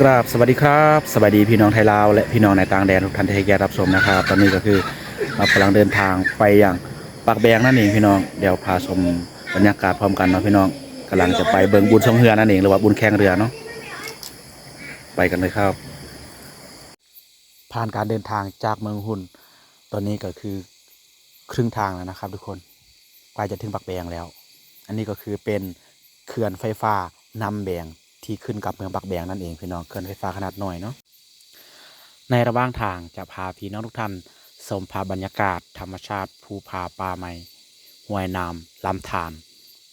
กราบสวัสดีครับสวัสดีพี่น้องไทยลาวและพี่น้องในต่างแดนทุกท่านที่ให้แก่รับชมนะครับ ตอนนี้ก็คือเรากำลังเดินทางไปอย่างปากแบงนั่นเองพี่น้องเดี๋ยวพาชมบรรยากาศพร้อมกันเนาะพี่น้องกำลังจะไปเบิงบุญทรงเรือนั่นเองหรือว่าบุญแข่งเรือเนาะไปกันเลยครับ ผ่านการเดินทางจากเมืองหุ่น ตอนนี้ก็คือครึ่งทางแล้วนะครับ ทุกคนใกล้จะถึงปากแบงแล้ว อันนี้ก็คือเป็นเขื่อนไฟฟ้านำแบง ที่ขึ้นกับเมืองปักแบงนั่นเองพี่น้องเขื่อนไฟฟ้าขนาดหน่อยเนาะในระหว่างทางจะพาพี่น้องทุกท่านชมภาพบรรยากาศ ธรรมชาติภูผาป่าไม้ห้วยน้ำลำธาร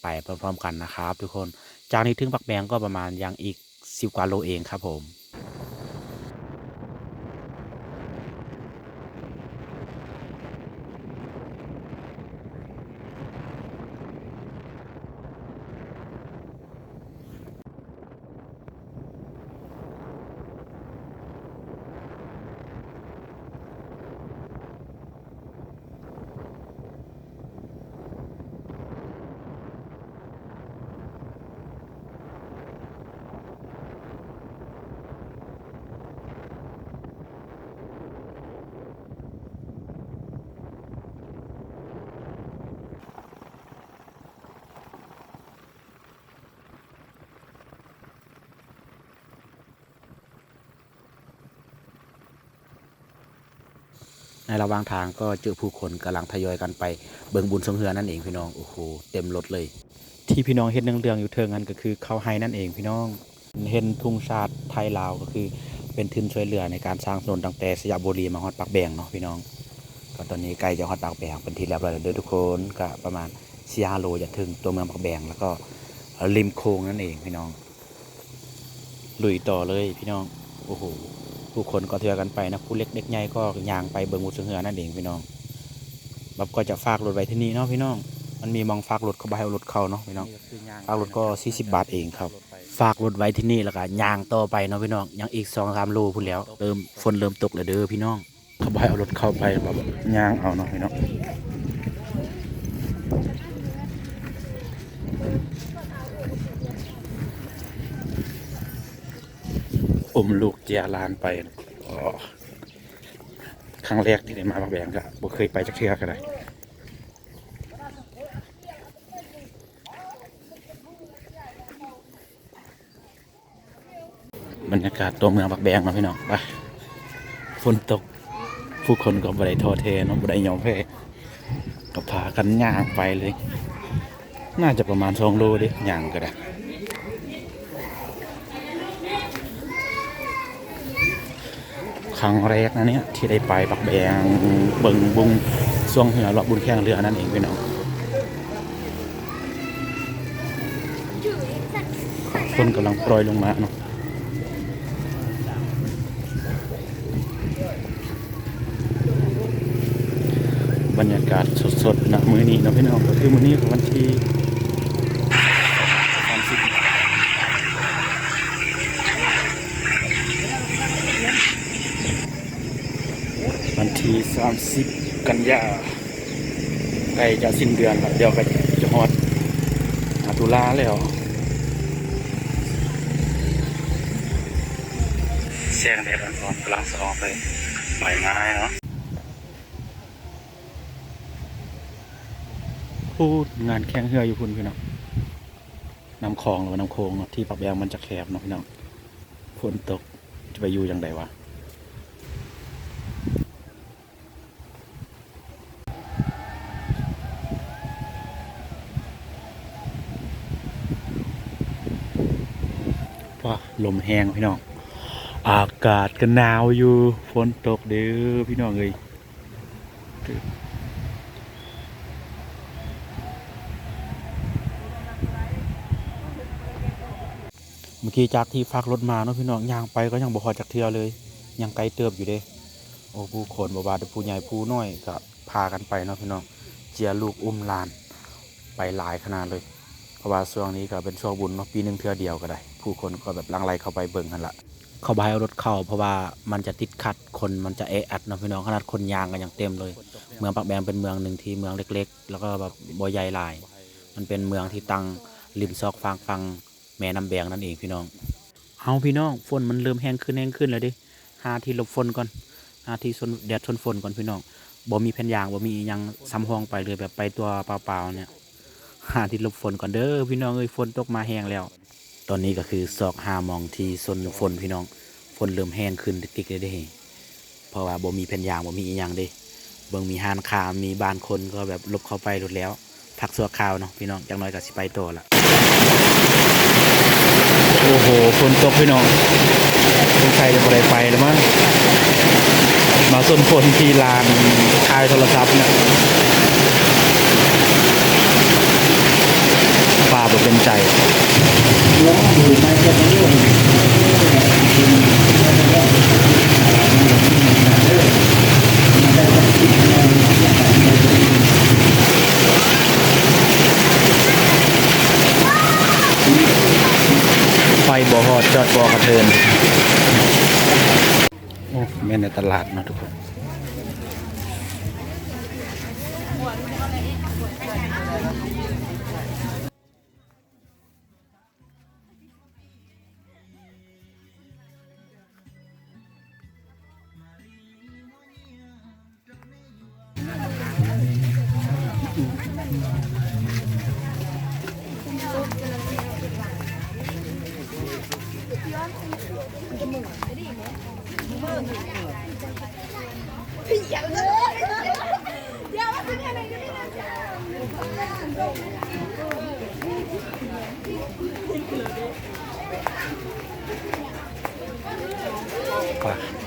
ไปพร้อมๆกันนะครับ ทุกคนจากนี้ถึงปักแบงก็ประมาณยังอีกสิบกว่าโลเองครับผม ในระหว่างทางก็เจอผู้คนกำลังทยอยกันไปเบิงบุญสงเฮือนั่นเองพี่น้องโอ้โหเต็มรถเลย ที่พี่น้องเห็นเรื่องๆอยู่เทิงนั้นก็คือเขาให้นั่นเองพี่น้องเห็นทุ่งชาติไทยลาวก็คือเป็นทุนช่วยเหลือในการสร้างถนนตั้งแต่สยามบุรีมาฮอดปากแบงเนาะพี่น้องก็ตอนนี้ใกล้จะฮอดปากแบงเป็นที่เรียบร้อยแล้วเด้อทุกคนก็ประมาณสี่ห้าโลจะถึงตัวเมืองปากแบงแล้วก็ริมโค้งนั่นเองพี่น้องลุยต่อเลยพี่น้องโอ้โห ผู้คนก็เทือกันไปนะผู้เล็กเล็กใหญ่ก็ย่างไปเบิงบุญเสือนั่นเองพี่น้องแบบก็จะฝากรถไว้ที่นี่เนาะพี่น้อง มันมีมองฝากรถเขาไปให้เอารถเข้าเนาะพี่น้องฝากรถก็40บาทเองครับ ฝากรถไว้ที่นี่แล้วก็ย่างต่อไปเนาะพี่น้องยังอีกสองสามโลพุ่นแล้วเริ่มฝนเริ่มตกแล้วเด้อพี่น้องเขาไปเอารถเข้าไปแบบย่างเอาเนาะพี่น้อง อมลูกเจียลานไปครั้งแรกที่ได้มาบางแบงก็บ่เคยไปจักเทื่อกันเลยบรรยากาศตัวเมืองบักแบงเนาพี่น้องไปฝนตก ผู้คนก็บ่ได้ท้อแท้เนาะบ่ได้ยอมแพ้ก็พากันย่างไปเลย น่าจะประมาณสองโลดิย่างก็ได้ ครั้งแรกนะเนี่ยที่ได้ไปปักแบงเบิงบุงช่วงเหือเลาะบุญแข่งเรือนั่นเองพี่น้องคนกำลังโปรยลงมาเนาะบรรยากาศสดๆนะมื้อนี้นะพี่น้องก็คือมื้อนี้ของวันที่30 วันที่ 30 กันยาใกล้จะสิ้นเดือนแล้วเดี๋ยวก็จะฮอดาตุลาแล้วเสียงแดดอ่อนๆกำลังสออกเลยใบไม้เนาะพูดงานแข่งเรืออยู่พุ่นพี่น้องน้ำคลองหรือว่าน้ำโค้งที่ปักแบงมันจะแคบเนาะพี่น้องฝนตกจะไปอยู่ยังไงวะ ว่าลมแห้งพี่น้อง อากาศก็หนาวอยู่ฝนตกเด้อพี่น้องเอ้ยเมื่อกี้จากที่ฟักรถมาเนาะพี่น้องย่างไปก็ยังบ่พอจากเทือเลยยังไกลเติบอยู่เด้โอ้ผู้คนบ่บาแต่ผู้ใหญ่ผู้น้อยก็พากันไปเนาะพี่น้องเจียลูกอุ้มลานไปหลายขนาดเลย ราะว่าช่วงนี้ก็เป็นช่วงบุญเนาะปีหนึ่งเทื่อเดียวก็ได้ ผู้คนก็แบบหลังไหลเข้าไปเบิ่งกันละเข้าไปเอารถเข้า เพราะว่ามันจะติดขัดคนมันจะแออัดเนาะพี่น้องขนาดคนยางกันอย่างเต็มเลย เมืองปักแบงเป็นเมืองหนึ่งที่เมืองเล็ก ๆ แล้วก็แบบบ่ใหญ่หลาย มันเป็นเมืองที่ตั้งริมซอกฟางฟังแม่น้ำแบงนั่นเองพี่น้องเอาพี่น้องฝนมันเริ่มแห้งขึ้นแห้งขึ้นแล้วเดิหาที่หลบฝนก่อนหาที่ซนแดดทนฝนก่อนพี่น้องบ่มีแผ่นยางบ่มีอิหยังซ้ำห้องไปเลยแบบไปตัวเปล่าๆเนี่ย หาที่หลบฝนก่อนเด้อพี่น้องเอ้ยฝนตกมาแห้งแล้ว ตอนนี้ก็คือซอกหามองที่ซนฝนพี่น้องฝนเริ่มแห้งขึ้นติ๊กเลยเด้เพราะว่าบ่มีแผ่นยางบ่มีอีหยังเด้เบิ่งมีหานคามีบ้านคนก็แบบลบเข้าไปหมดแล้วพักสัวคราวเนาะพี่น้องจังน้อยก็สิไปต่อละโอ้โหฝนตกพี่น้องสงสัยจะบ่ได้ไปแล้วมั้งมาส้นฝนที่ลานขายโทรศัพท์เนี่ย ฟ้าบ่เป็นใจไฟบ่ฮอดจอดบ่กระเทินโอ้แม่นในตลาดนะทุกคน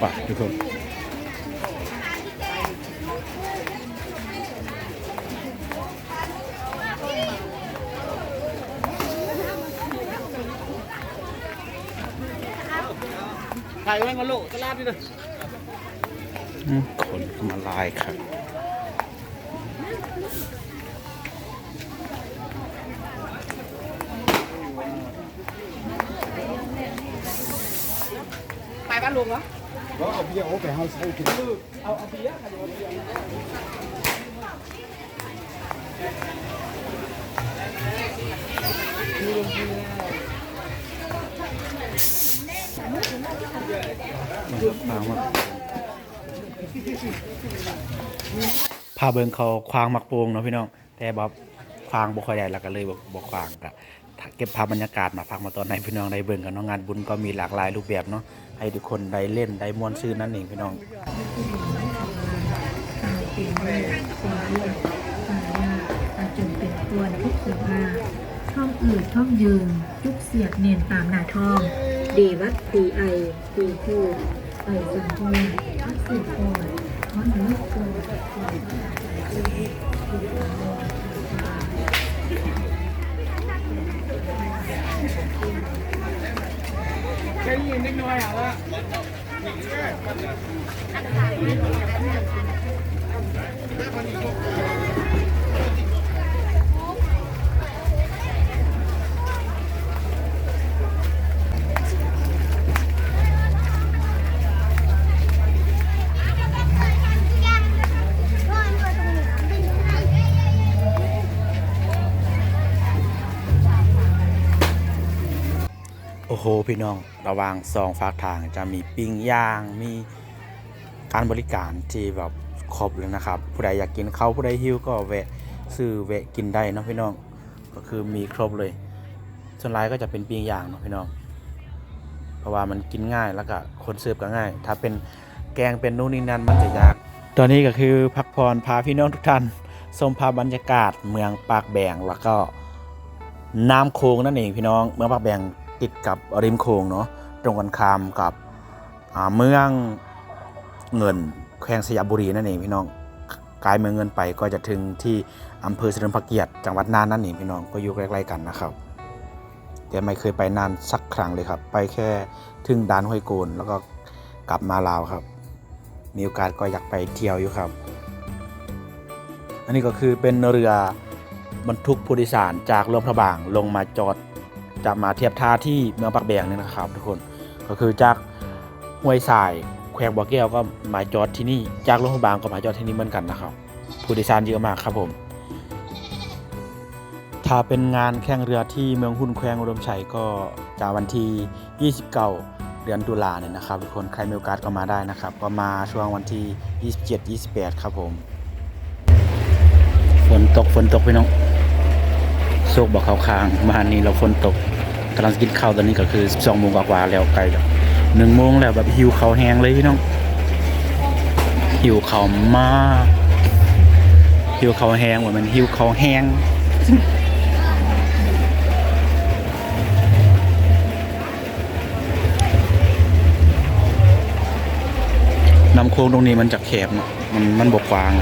ป่ะป่ะทุกคนถ่ายไว้มาโลกตลาดนี่นะอืมคนก็มาลายครับไปบ้านลุงเหรอ เอาเบียร์โอ้ไปเฮาใส่กินเอาเอาเบียร์ค่ะเดี๋ยวเอาเบียร์ฟางมาพาเบิงเขาควางมักโปงเนาะพี่น้อง แต่บอบควางบ่ค่อยได้แล้วก็เลยบ่บ่ควางก็เก็บภาพบรรยากาศมาฝากมาตอนในพี่น้องได้เบิ่งกันเนาะงานบุญก็มีหลากหลายรูปแบบเนาะ ให้ทุกคนได้เล่นได้ม่วนซื่นนั่นเองพี่น้องตายเป็นเลือดเป็นเลือดตายยากตายจนเป็นตัวทุกเสือมาท่องอืดท่องยืนยุกเสียดเนียนตามหน้าท้อง ดีวัดดีไอดีคู่ไอสังโคนทักสิบคนท้อนเลือดโกนก่ ช้ยินนิดหน่อยอะละโอ้โหพี่ พี่น้องระว่างสองฝากทางจะมีปิ้งย่างมีการบริการที่แบบครบเลยนะครับ ผู้ใดอยากกินเขาวผู้ใดหิวก็แวะซื้อแวะกินได้นะพี่น้องก็คือมีครบเลยส่วนหลายก็จะเป็นปิ้งย่างนะพี่น้อง เพราะว่ามันกินง่ายแล้วก็คนเสิร์ฟก็ง่าย ถ้าเป็นแกงเป็นนู่นนี่นั่นมันจะยาก ตอนนี้ก็คือพักผ่อนพาพี่น้องทุกท่านชมภาพบรรยากาศเมืองปากแบงแล้วก็น้ำโขงนั่นเองพี่น้อง เมืองปากแบง ติดกับริมโขงเนาะตรงกันข้ามกับเมืองเงินแขวงสยามบุรีนั่นเองพี่น้องกลายเมืองเงินไปก็จะถึงที่อำเภอเฉลิมพระเกียรติจังหวัดน่านนั่นเองพี่น้องก็อยู่ใกล้ๆกันนะครับ แต่ไม่เคยไปน่านสักครั้งเลยครับ ไปแค่ถึงด่านห้วยโกนแล้วก็กลับมาลาวครับ มีโอกาสก็อยากไปเที่ยวอยู่ครับ อันนี้ก็คือเป็นเรือบรรทุกผู้โดยสารจากหลวงพระบางลงมาจอด จะมาเทียบท่าที่เมืองปักแบงนี่นะครับ ทุกคนก็คือจากห้วยสายแขวงบ่อแก้วก็มาจอดที่นี่จากหลวงพระบางก็มาจอดที่นี่เหมือนกันนะครับ ผู้โดยสารเยอะมากครับผม ถ้าเป็นงานแข่งเรือที่เมืองหุ่นแควงอุดมชัยก็จากวันที่29เดือนตุลาเนี่ยนะครับ ทุกคนใครมีโอกาสก็มาได้นะครับ ก็มาช่วงวันที่ 27 28 ครับผม ฝนตกฝนตกพี่น้อง โชคบอกเขาค้างบ้านนี้เราฝนตกกำลังกินข้าวตอนนี้ก็คือ12โมงกว่าแล้วไกลแล้วหนึ่งโมงแล้วแบบหิวเขาแห้งเลยพี่น้องหิวเขามากหิวเขาแห้งเหมือนมันหิวเขาแห้งน้ำโค้งตรงนี้มันจะแคบเนอะมันมันบกกว้าง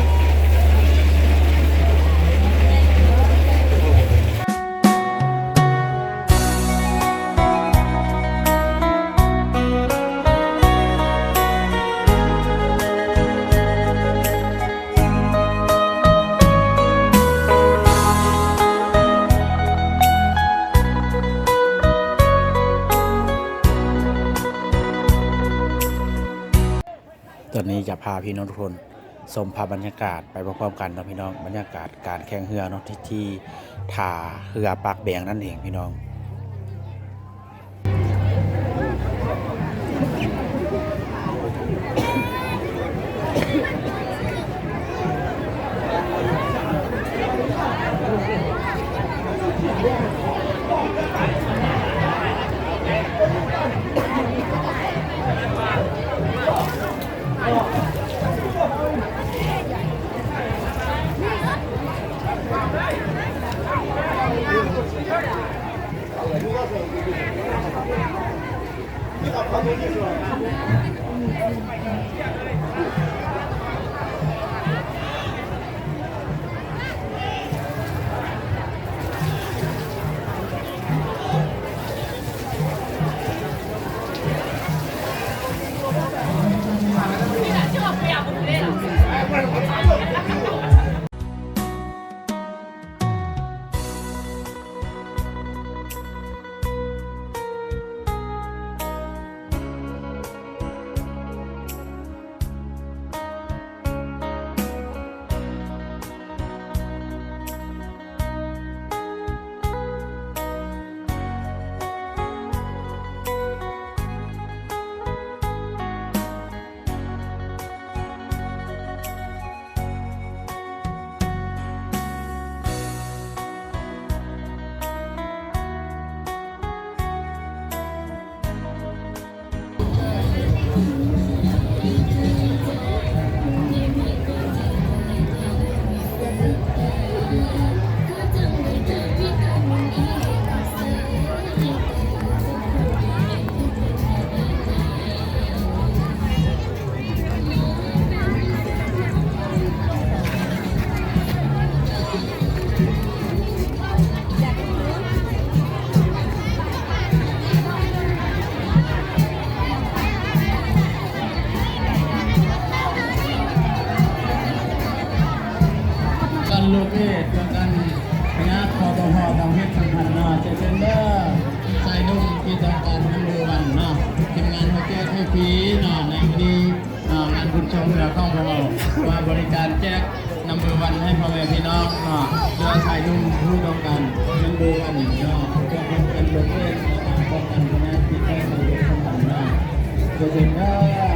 จะพาพี่น้องทุกคนชมภาพบรรยากาศไปพร้อมๆกันเนาะพี่น้องบรรยากาศการแข่งเรือเนาะที่ที่ท่าเรือปากแบงนั่นเองพี่น้อง どうぞ。 อตหอทำให้สัมพันธ์นาเจเซนเดอร์ใส่นุ่มกิจการนัมเบอร์วันเนาะทีมงานโฮเทลเทพีเนาะในนี้งานบุญชมเรือข้องของเราว่าบริการแจกนัมเบอร์วันให้พ่อแม่พี่น้องเนาะเรือใส่นุ่มผู้ต้องการนัมเบอร์วันเนาะเพื่อเป็นกันลูกเอ็ดนะครับป้องกันคณะที่ได้ในเรื่องสัมพันธ์เนาะเจเซนเดอร์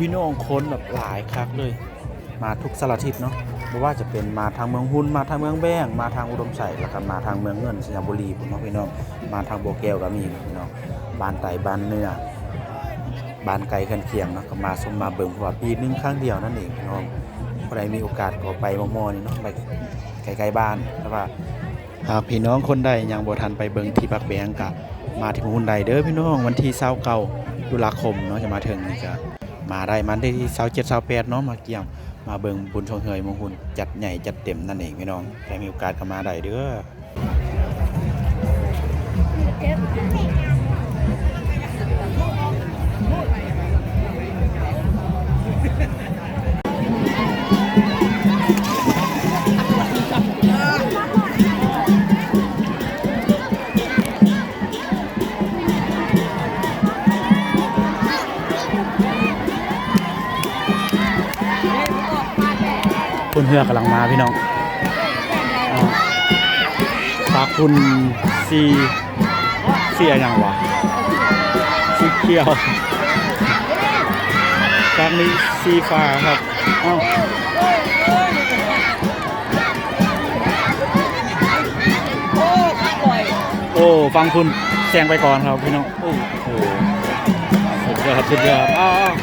พี่น้องคนแบบหลายคักเลย มาทุกสารทิศเนาะไม่ว่าจะเป็นมาทางเมืองหุนมาทางเมืองแบ้งมาทางอุดมใส่แล้วก็มาทางเมืองเงินสยามบุรีผมเนาะพี่น้องมาทางโบแก้วก็มีพี่น้องบานไต่บานเนื้อบานไก่กันเคียงเนาะก็มาสมมาเบิ่งเพราะว่าปีนึงครั้งเดียวนั่นเองพี่น้องใครมีโอกาสก็ไปมอมอนี่เนาะไปไกลๆบ้านแต่ว่าหากพี่น้องคนใดยังบ่ทันไปเบิ่งที่ปักแบงกะมาที่หุ่นใดเด้อพี่น้องวันที่29ตุลาคมเนาะจะมาถึงนี่ก็ มาได้มันได้ที่เสาเจ็ดเนาะมาเกี่ยมมาเบิ่งบุญชงเฮยมงคลจัดใหญ่จัดเต็มนั่นเองพี่น้องใครมีโอกาสก็มาได้เด้อ เรือกำลังมาพี่น้องอ่าฝากคุณซีเสียอย่างวะสีเขียวฝากนี้สีฟ้าครับอ้าโอ้ฟังคุณแซงไปก่อนครับพี่น้อง โอ้โหสุดยอดสุดยอดอ้าวอ้าว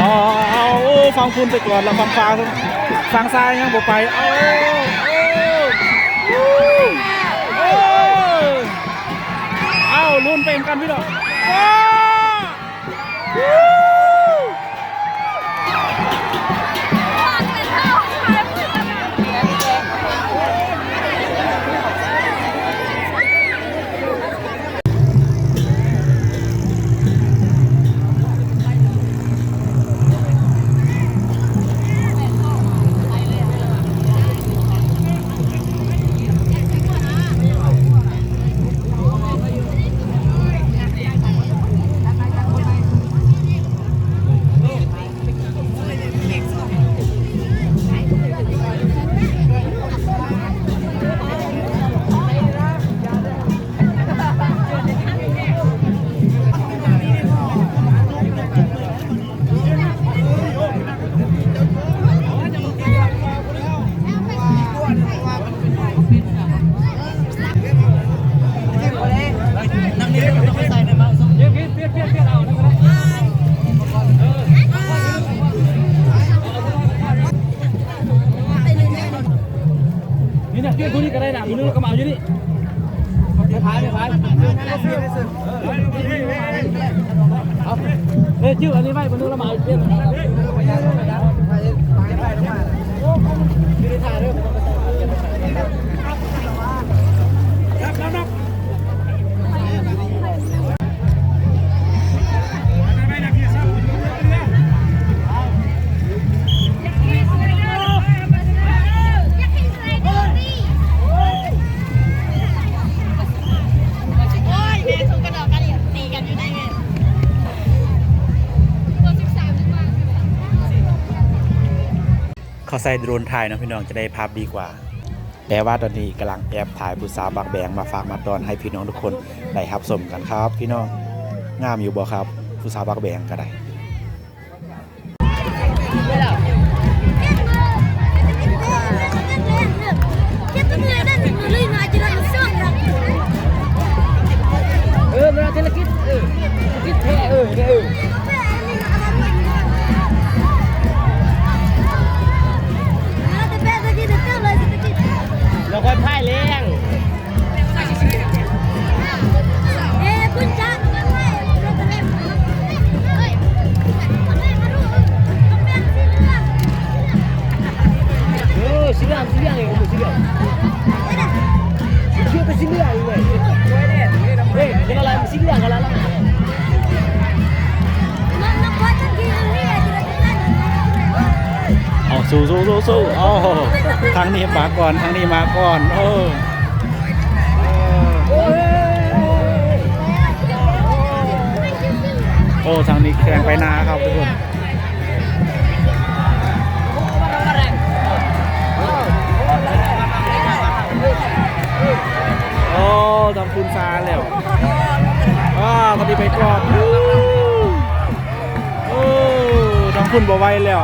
อาเอาเอาฟังคุณไปก่อนแล้วฟังฟ้าฟังซ้ายยังบ่ไปเอาเอาลุ้นเป็นกันพี่น้อง เอาเฮ้ยชื่ออันนี้ไว้คนนึงเรามาเอาเพี้ยน ใส่โดรนถ่ายเนาะพี่น้องจะได้ภาพดีกว่า แต่ว่าตอนนี้กำลังแอบถ่ายผู้สาวบักแบงมาฝากมาตอนให้พี่น้องทุกคนได้รับชมกันครับ พี่น้องงามอยู่บ่ครับผู้สาวบักแบงก็ได้ สู้สู้สู้สู้โอ้ทางนี้มาก่อนทางนี้มาก่อนโอ้โอ้ทางนี้แข่งไปนาครับทุกคนโอ้ทำคุณซาแล้วอ้าพอดีไปกรอบโอ้ทำคุณบ่ไวแล้ว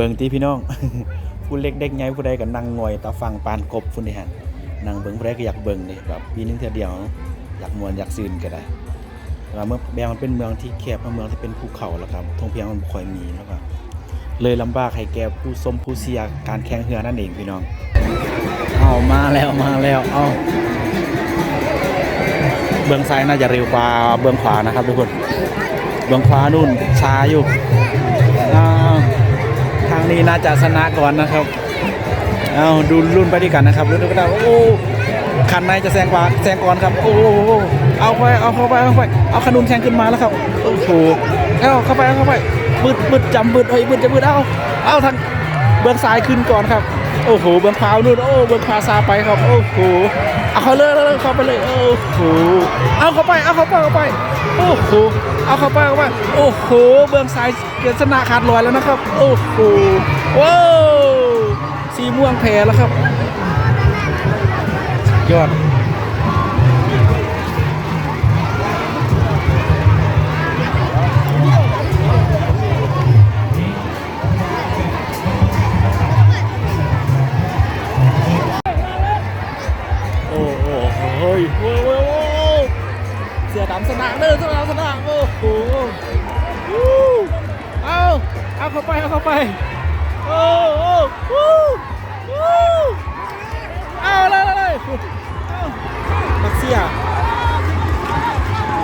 บิ่งติพี่น้อง ผู้เล็กเด็กใหญ่ผู้ใดก็นั่งงอยตาฟังปานกบพุ่นนี่ฮะนั่งเบิ่งผู้ใดก็อยากเบิ่งนี่แบบปีนึงเทื่อเดียวอยากมวนอยากซื่นก็ได้แต่ว่าเมื่อแบงมันเป็นเมืองที่แคบเมืองที่เป็นภูเขาแล้วครับทงเพียงมันบ่ค่อยมีแล้วก็เลยลำบากให้แก่ผู้ชมผู้เสียการแข่งเรือนั่นเองพี่น้องเอามาแล้วมาแล้วเอาเบื้องซ้ายน่าจะเร็วกว่าเบื้องขวานะครับทุกคน เบื้องขวานู่นช้าอยู่ นี้น่าจะชนะก่อนนะครับ เอาดูรุ่นไปด้วยกันนะครับรุ่นไปด้โอ้คันในจะแซงกว่าแซงก่อนครับ โอ้โหเอาไปเอาเข้าไปเอาเข้าไปเอาขนุนแข่งขึ้นมาแล้วครับโอ้โหเอาเข้าไปเอาเข้าไปบึดบึดจำบึดเฮ้ยบึดจะบึดเอาเอาทางเบื้องซ้ายขึ้นก่อนครับโอ้โหเบื้องขวานู่นโอ้เบื้องขวาซาไปครับ โอ้โหเอาเขาเลยเลยเข้าไปเลยโอ้โหเอาเข้าไปเอาเข้าไปเอาไปโอ้โห เอาเข้าไปเอาไปโอ้โห เบื้องซ้ายเกิดชนะขาดลอยแล้วนะครับ โอ้โหว้าวสีม่วงแพ้แล้วครับ ยอดโอ้โหเฮ้ยโอ้โหเสือดำสนามเด้อสือดำสนาม โอ้โหเอาเอาเข้าไปเอาเข้าไปโอ้โอ้วู้วู้เอาเลยเลยบักเสีย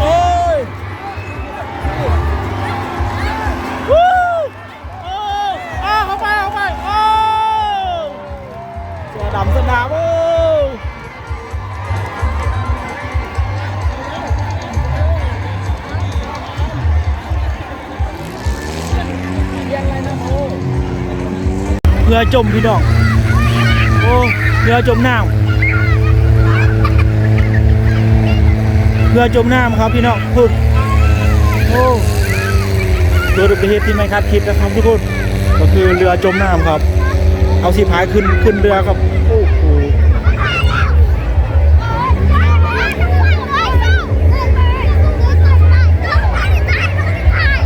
โอ้ยวู้โอ้เอาเข้าไปเข้าไปโอ้เสือดำสนามโอ้ รือจมพี่น้อง โอ้ เรือจมน้ำเรือจมน้ำครับพี่น้องพูดโอ้เกิดอุบัติเหตุที่ไม่คาดคิดนะครับทุกคนก็คือเรือจมน้ำครับ เอาสีพายขึ้นขึ้นเรือครับโอ้โห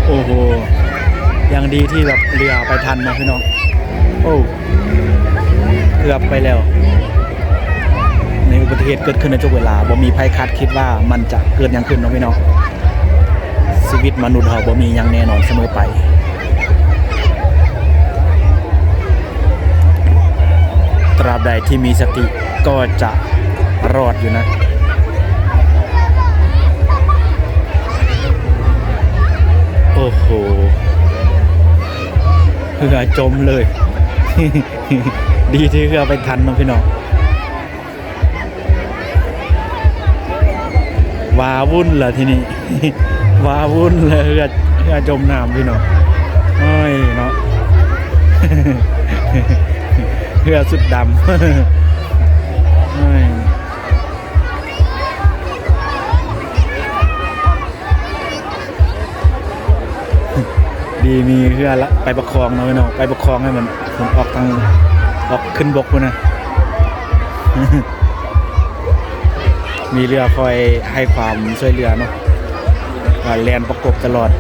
โอ้โหยังดีที่แบบเรือไปทันนะพี่น้อง โอ้เกือบไปแล้ว ในอุบัติเหตุเกิดขึ้นในทุกเวลาบ่มีภัยคาดคิดว่ามันจะเกิดหยังขึ้นเนาะพี่น้องชีวิตมนุษย์เราบ่มีหยังแน่นอนเสมอไปตราบใดที่มีสติก็จะรอดอยู่นะโอ้โหเรือจมเลย ดีที่เรือไปทันน้องพี่น้องวาวุ่นเหรอทีนี้วาวุ่นเลยเรือเรือจมน้ำพี่น้องโอ้ยเนาะเรือสุดดำโอ้ยดีมีเรือละไปประคองเนาะพี่น้องไปประคองให้มัน ผมออกทางออกขึ้นบกพุ่นนะมีเรือคอยให้ความช่วยเหลือเนาะว่าแลนประกบตลอด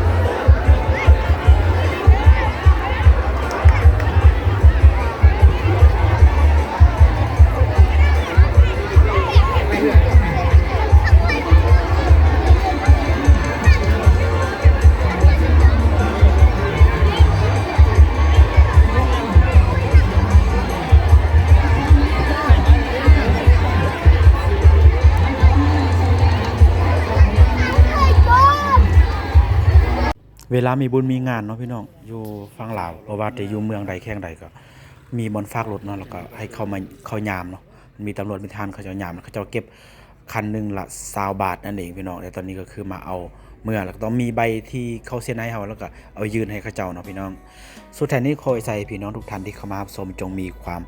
เวลามีบุญมีงานเนาะพี่น้องอยู่ฟังลาวเพราะว่าจะอยู่เมืองใดแข่งใดก็ มีบอลฟากรถเนาะแล้วก็ให้เขามาเขายามเนาะมีตำรวจมีทหานเขาจะยามเขาจะเก็บคันหนึ่งละสาวบาทนั่นเองพี่น้องแต่ตอนนี้ก็คือมาเอาเมื่อแล้วต้องมีใบที่เขาเซ็นให้เขาแล้วก็เอายืนให้เขาเจ้าเนาะพี่น้อง สุดท้ายนี้ขอให้ใจพี่น้องทุกท่านที่เข้ามาชมจงมีความ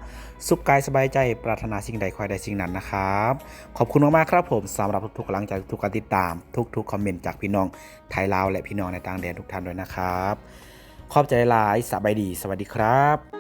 สุขกายสบายใจปรารถนาสิ่งใดคอให้ได้สิ่งนั้นนะครับ ขอบคุณมากๆครับผมสำหรับทุกๆกำลังใจทุกๆการติดตาม ทุกๆคอมเมนต์จากพี่น้องไทยลาวและพี่น้องในต่างแดนทุกท่านด้วยนะครับ ขอบใจหลายสบายดี สวัสดีครับ